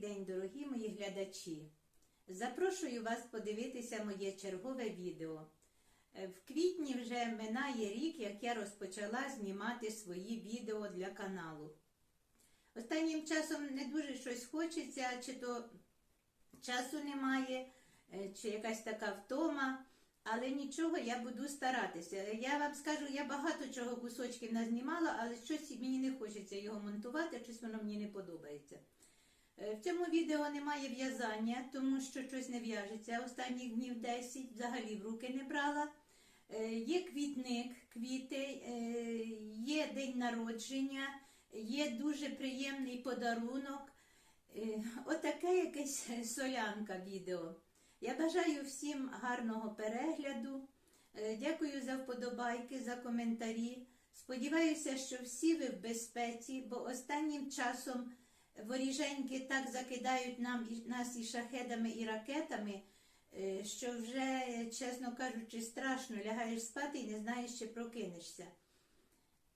день, дорогі мої глядачі! Запрошую вас подивитися моє чергове відео. Е, В квітні вже минає рік, як я розпочала знімати свої відео для каналу. Останнім часом не дуже щось хочеться, чи то часу немає, е, чи якась така втома. Але нічого, я буду старатися. Я вам скажу, я багато чого кусочків назнімала, але щось мені не хочеться його монтувати, щось воно мені не подобається. Е, В цьому відео немає в'язання, тому що щось не в'яжеться. Останніх днів 10 взагалі в руки не брала. Е, Є квітник, квіти, е, є день народження, є дуже приємний подарунок. Отаке якесь солянка відео. Я бажаю всім гарного перегляду. Дякую за вподобайки, за коментарі. Сподіваюся, що всі ви в безпеці, бо останнім часом воріженьки так закидають нам нас і шахедами, і ракетами, е, що вже, чесно кажучи, страшно лягаєш спати і не знаєш, чи прокинешся.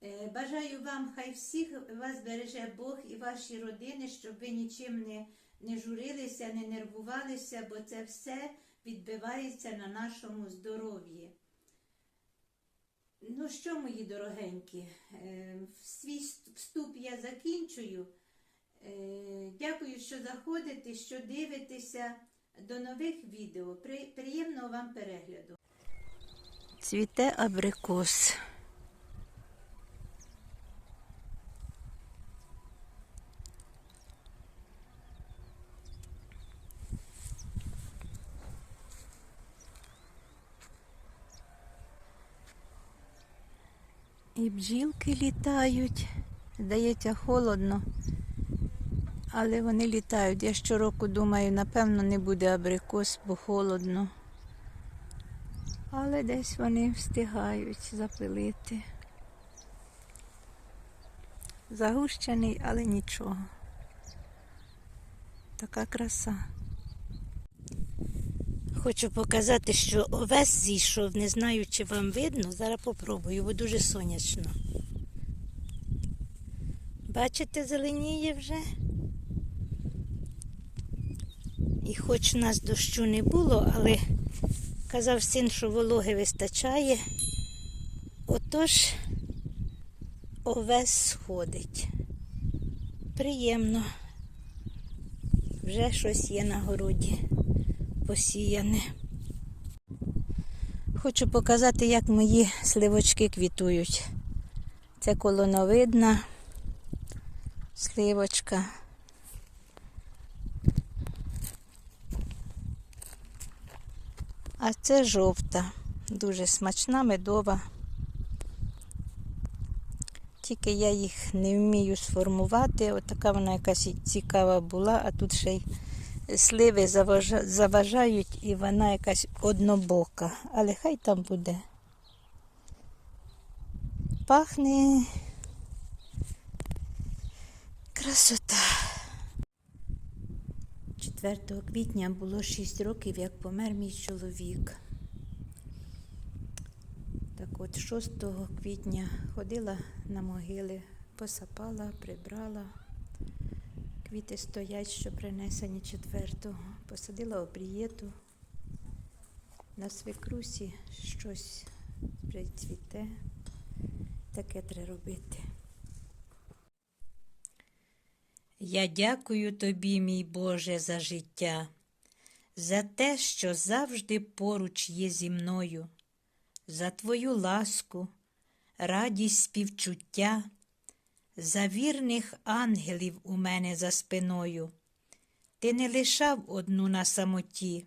Е, Бажаю вам, хай всіх вас береже Бог і ваші родини, щоб ви нічим не, не журилися, не нервувалися, бо це все відбивається на нашому здоров'ї. Ну що, мої дорогенькі, е, свій вступ я закінчую. Е, Дякую, що заходите, що дивитеся. До нових відео. Приємного вам перегляду. Цвіте абрикос. І бджілки літають. Здається, холодно. Але вони літають. Я щороку думаю, напевно, не буде абрикос, бо холодно. Але десь вони встигають запилити. Загущений, але нічого. Така краса. Хочу показати, що овес зійшов, не знаю, чи вам видно. Зараз попробую, бо дуже сонячно. Бачите, зеленіє вже. І хоч у нас дощу не було, але казав син, що вологи вистачає. Отож овес сходить. Приємно. Вже щось є на городі посіяне. Хочу показати, як мої сливочки квітують. Це колоновидна сливочка. А це жовта, дуже смачна, медова. Тільки я їх не вмію сформувати. Отака вона якась цікава була, а тут ще й сливи заважають і вона якась однобока. Але хай там буде. Пахне красота. 4 квітня було 6 років, як помер мій чоловік. Так от 6 квітня ходила на могили, посапала, прибрала. Квіти стоять, що принесені 4-го. Посадила обрієту. На свекрусі щось прицвіте. Таке треба робити. Я дякую тобі, мій Боже, за життя, за те, що завжди поруч є зі мною, за твою ласку, радість співчуття, за вірних ангелів у мене за спиною. Ти не лишав одну на самоті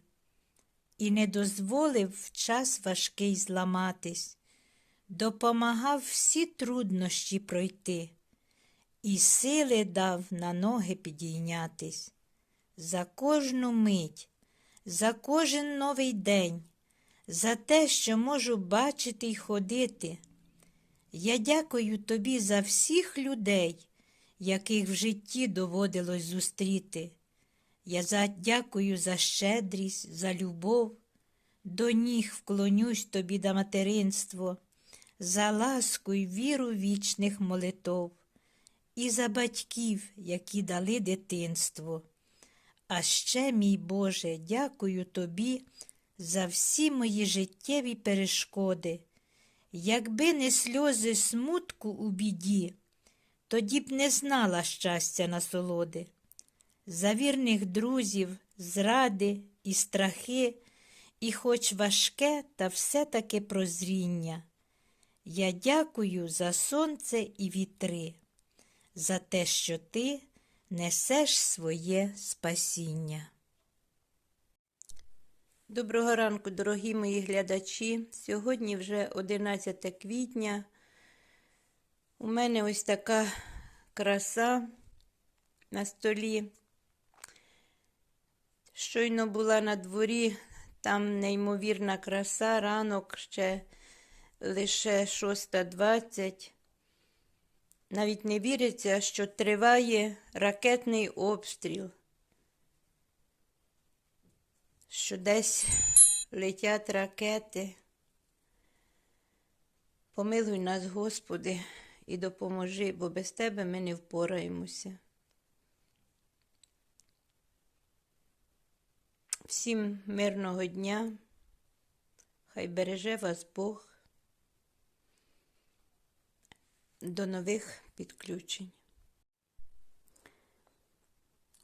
і не дозволив в час важкий зламатись, допомагав всі труднощі пройти і сили дав на ноги підійнятись. За кожну мить, за кожен новий день, за те, що можу бачити й ходити. Я дякую тобі за всіх людей, яких в житті доводилось зустріти. Я дякую за щедрість, за любов, до ніг вклонюсь тобі да материнство, за ласку й віру вічних молитов і за батьків, які дали дитинство. А ще, мій Боже, дякую тобі за всі мої життєві перешкоди. Якби не сльози смутку у біді, тоді б не знала щастя насолоди. За вірних друзів, зради і страхи, і хоч важке, та все-таки прозріння. Я дякую за сонце і вітри, за те, що ти несеш своє спасіння. Доброго ранку, дорогі мої глядачі. Сьогодні вже 11 квітня. У мене ось така краса на столі. Щойно була на дворі, там неймовірна краса, ранок ще лише 6.20. Навіть не віриться, що триває ракетний обстріл, що десь летять ракети. Помилуй нас, Господи, і допоможи, бо без Тебе ми не впораємося. Всім мирного дня, хай береже вас Бог. До нових підключень.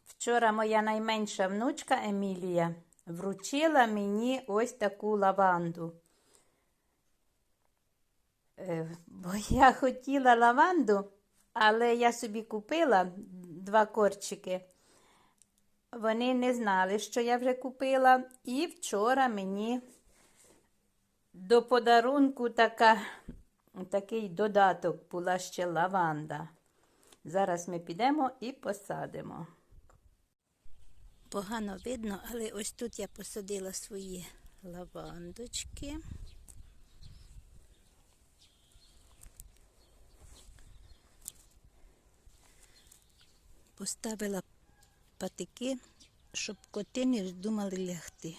Вчора моя найменша внучка Емілія вручила мені ось таку лаванду. Е, Бо я хотіла лаванду, але я собі купила два корчики. Вони не знали, що я вже купила, і вчора мені до подарунку така, такий додаток була ще лаванда. Зараз ми підемо і посадимо. Погано видно, але ось тут я посадила свої лавандочки. Поставила патики, щоб коти не вздумали лягти.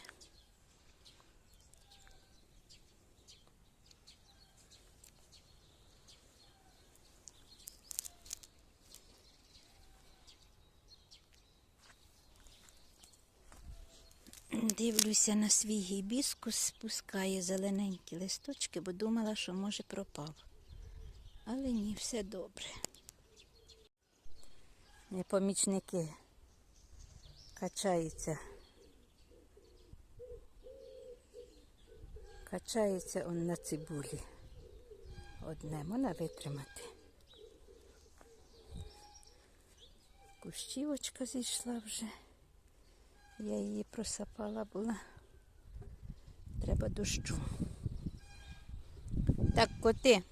Дивлюся на свій гібіскус, спускає зелененькі листочки, бо думала, що може пропав. Але ні, все добре. Помічники качаються. Качається он на цибулі. Одне можна витримати. Кущівочка зійшла вже. Я її просапала була. Треба дощу. Так, коти.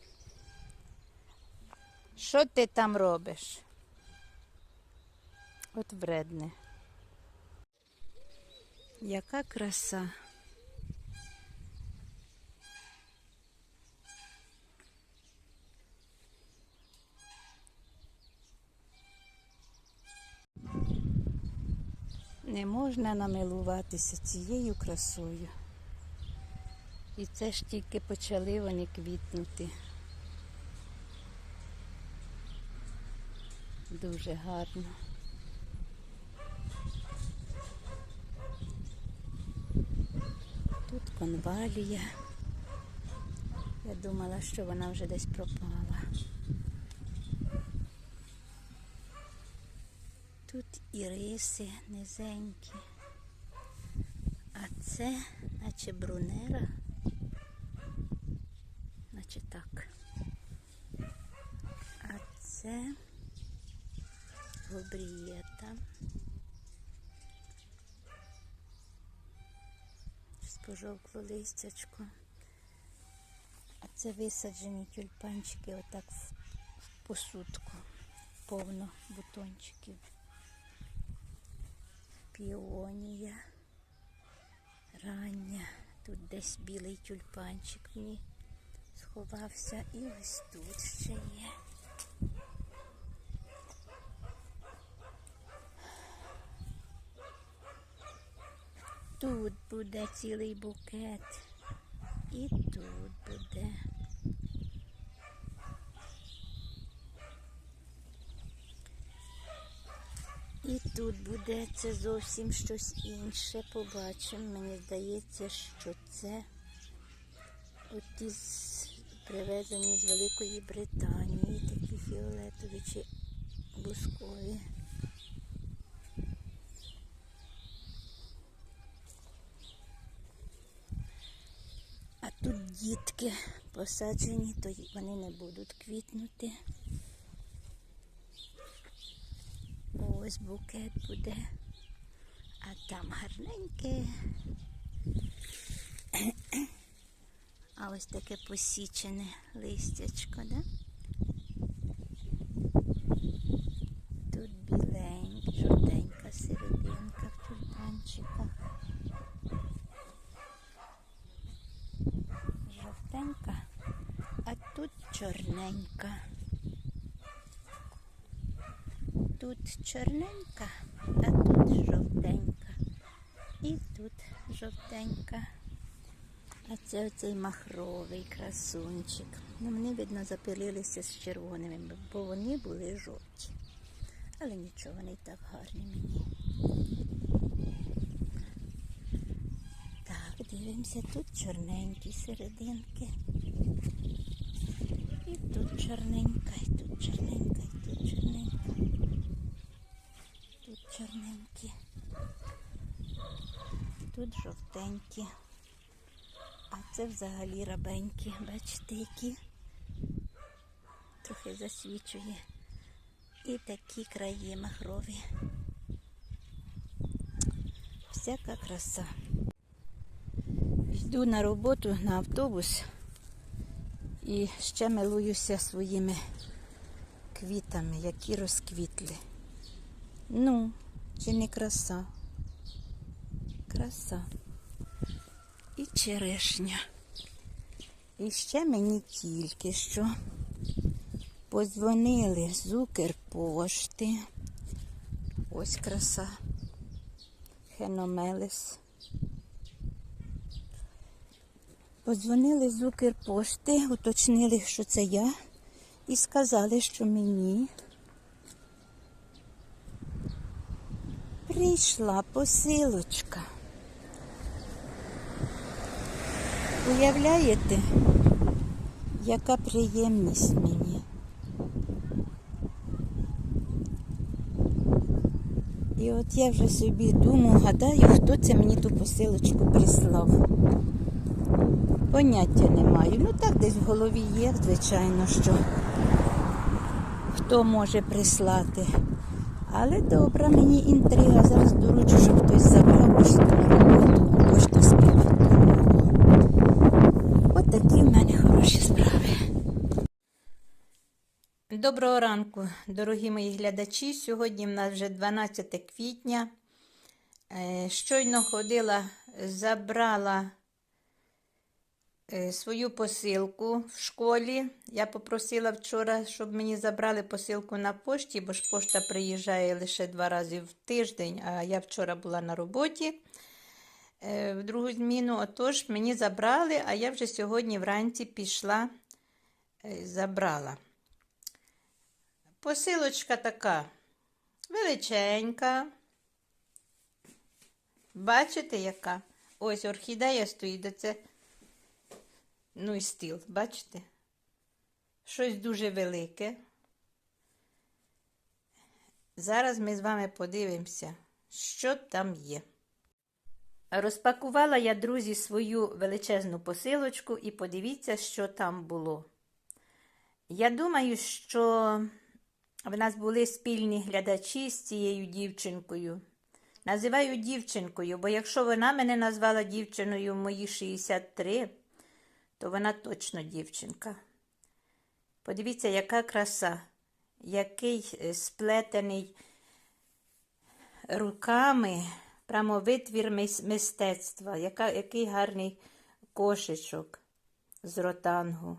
Що ти там робиш? От вредне. Яка краса. Не можна намилуватися цією красою. І це ж тільки почали вони квітнути. Дуже гарно. Тут конвалія. Я думала, що вона вже десь пропала. Тут іриси низенькі, а це наче брунера, наче так. А це гобрієта. Пожовкло листячко. А це висаджені тюльпанчики отак в посудку, повно бутончиків. Піонія рання. Тут десь білий тюльпанчик мені сховався і ось тут ще є. Тут буде цілий букет. І тут буде. І тут буде це зовсім щось інше. Побачимо. Мені здається, що це оті привезені з Великої Британії, такі фіолетові чи бускові. А тут дітки посаджені, то вони не будуть квітнути. Ось букет буде. А там гарненьке. А ось таке посічене листячко, да? Тут біленька, жовтенька серединка в тюльпанчиках. Жовтенька, а тут чорненька. Тут чорненька, а тут жовтенька. І тут жовтенька. А це оцей махровий красунчик. Ну, вони, видно, запилилися з червоними, бо вони були жовті. Але нічого, вони так гарні мені. Так, дивимося, тут чорненькі серединки. І тут чорненька, і тут чорненька, і тут чорненька. Чорненькі. Тут жовтенькі. А це взагалі рабенькі. Бачите, які трохи засвічує. І такі краї махрові. Всяка краса. Йду на роботу на автобус і ще милуюся своїми квітами, які розквітли. Ну, чи не краса? Краса. І черешня. І ще мені тільки що подзвонили з Укрпошти. Ось краса. Хеномелес. Подзвонили з Укрпошти, уточнили, що це я, і сказали, що мені прийшла посилочка. Уявляєте, яка приємність мені. І от я вже собі думаю, гадаю, хто це мені ту посилочку прислав. Поняття не маю. Ну так десь в голові є, звичайно, що хто може прислати. Але добра мені інтрига. Зараз доручу, щоб хтось забрав пошту на роботу, пошта співпрацювала. От такі в мене хороші справи. Доброго ранку, дорогі мої глядачі. Сьогодні в нас вже 12 квітня. Е, Щойно ходила, забрала свою посилку в школі. Я попросила вчора, щоб мені забрали посилку на пошті, бо ж пошта приїжджає лише два рази в тиждень, а я вчора була на роботі е, в другу зміну. Отож, мені забрали, а я вже сьогодні вранці пішла, е, забрала. Посилочка така величенька. Бачите, яка? Ось орхідея стоїть, це. Ну і стіл, бачите? Щось дуже велике. Зараз ми з вами подивимося, що там є. Розпакувала я, друзі, свою величезну посилочку і подивіться, що там було. Я думаю, що в нас були спільні глядачі з цією дівчинкою. Називаю дівчинкою, бо якщо вона мене назвала дівчиною в мої 63, то вона точно дівчинка. Подивіться, яка краса, який е, сплетений руками прямо витвір мистецтва, яка, який гарний кошечок з ротангу.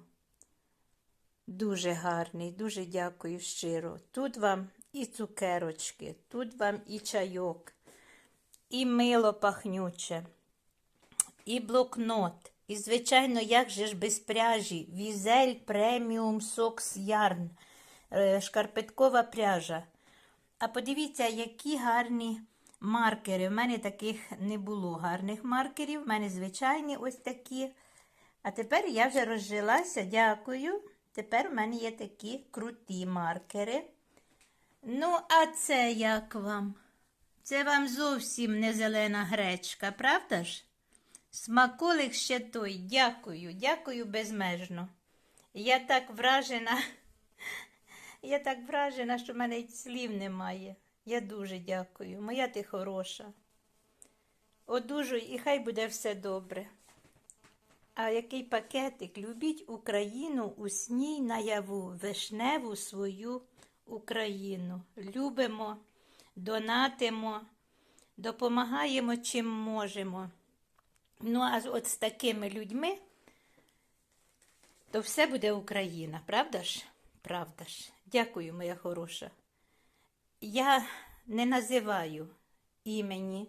Дуже гарний, дуже дякую щиро. Тут вам і цукерочки, тут вам і чайок, і мило пахнюче, і блокнот. І, звичайно, як же ж без пряжі, візель преміум сокс ярн, е, шкарпеткова пряжа. А подивіться, які гарні маркери. У мене таких не було гарних маркерів. У мене звичайні ось такі. А тепер я вже розжилася, дякую. Тепер у мене є такі круті маркери. Ну, а це як вам? Це вам зовсім не зелена гречка, правда ж? Смаколик ще той. Дякую, дякую безмежно. Я так вражена. Я так вражена, що в мене слів немає. Я дуже дякую. Моя ти хороша. Одужуй і хай буде все добре. А який пакетик? Любіть Україну у сній наяву, вишневу свою Україну. Любимо, донатимо, допомагаємо чим можемо. Ну, а от з такими людьми, то все буде Україна, правда ж? Правда ж. Дякую, моя хороша. Я не називаю імені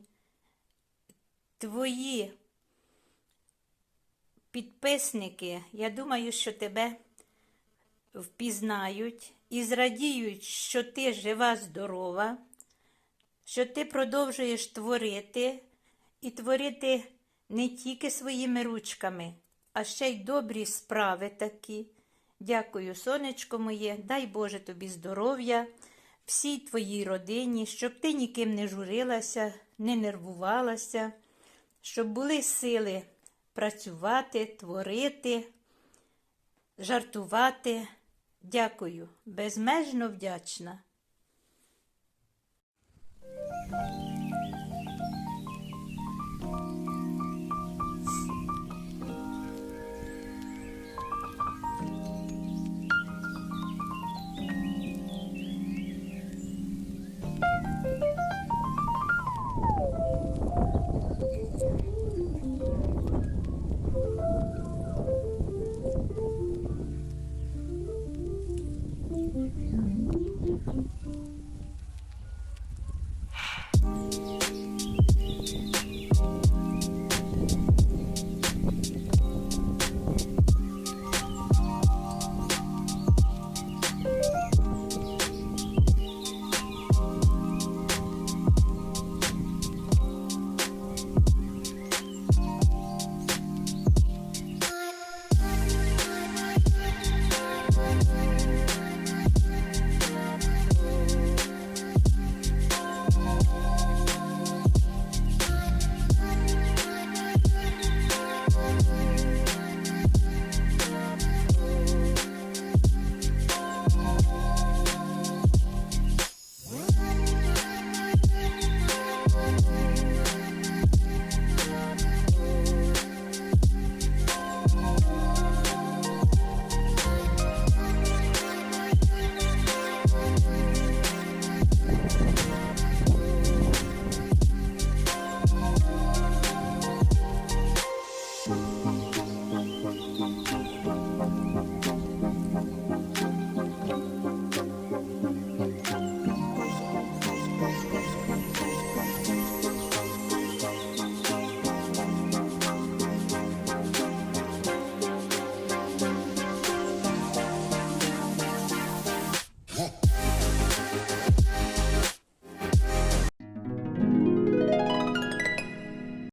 твої підписники, я думаю, що тебе впізнають і зрадіють, що ти жива, здорова, що ти продовжуєш творити і творити не тільки своїми ручками, а ще й добрі справи такі. Дякую, сонечко моє, дай Боже тобі здоров'я, всій твоїй родині, щоб ти ніким не журилася, не нервувалася, щоб були сили працювати, творити, жартувати. Дякую, безмежно вдячна.